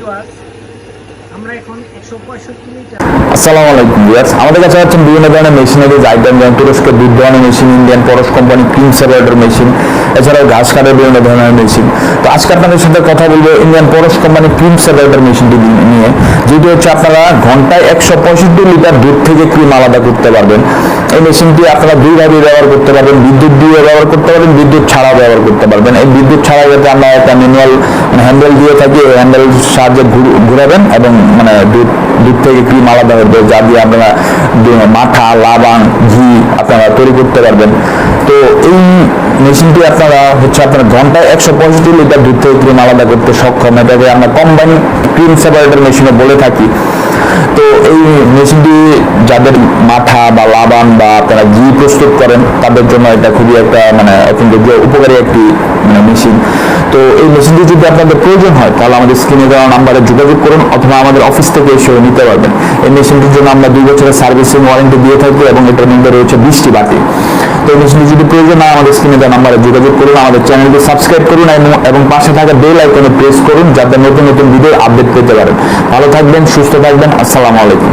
viewers আসসালামু যেমন ধরনের machine Indian company cream machine ঘাস কাটার বিভিন্ন ধরনের সাথে কথা ইন্ডিয়ান কোম্পানি ক্রিম মেশিনটি নিয়ে, যেটি হচ্ছে আপনারা ঘন্টায় একশো পঁয়ষট্টি লিটার দুধ থেকে ক্রিম আলাদা করতে পারবেন। এই মেশিনটি আপনারা ব্যবহার করতে পারবেন। বিদ্যুৎ দিয়ে ব্যবহার করতে পারবেন, বিদ্যুৎ ছাড়াও ব্যবহার করতে পারবেন। এই বিদ্যুৎ ছাড়া যাতে আমরা একটা ম্যানুয়াল হ্যান্ডেল দিয়ে থাকি হ্যান্ডেল সাহায্যে ঘুরাবেন এবং মানে দুধ দুধ থেকে ক্রিম আলাদা হবে যা দিয়ে আপনারা দু- লাবাং ঘি আপনারা তৈরি করতে পারবেন। তো এই মেশিনটি আপনারা হচ্ছে আপনার ঘন্টায় একশো পঁয়ষট্টি লিটার দুধ থেকে ক্রিম আলাদা করতে সক্ষম। এটাকে আমরা কম্বাইন ক্রিম সেপারেটর মেশিনে বলে থাকি। তো এই মেশিনটি যাদের মাথা বা লাবান বা আপনারা ঘি প্রস্তুত করেন, তাদের জন্য এটা খুবই একটা মানে অত্যন্ত উপকারী একটি মানে মেশিন তো এই মেশিনটি যদি আপনাদের প্রয়োজন হয়, তাহলে আমাদের স্ক্রিনে দেওয়া নাম্বারে যোগাযোগ করুন অথবা আমাদের অফিস থেকে এসেও নিতে পারবেন। এই মেশিনটির জন্য আমরা দুই বছরের সার্ভিসিং ওয়ারেন্টি দিয়ে থাকি এবং এটার মধ্যে রয়েছে বৃষ্টি বাতি। তো এই মেশিনটি যদি প্রয়োজন হয়, আমাদের স্ক্রিনে দেওয়া নাম্বারে যোগাযোগ করুন, আমাদের চ্যানেলটি সাবস্ক্রাইব করুন এবং- এবং পাশে থাকা বেল আইকনে প্রেস করুন, যাতে নতুন নতুন ভিডিও আপডেট পেতে পারেন। ভালো থাকবেন, সুস্থ থাকবেন, আসসালামু আলাইকুম।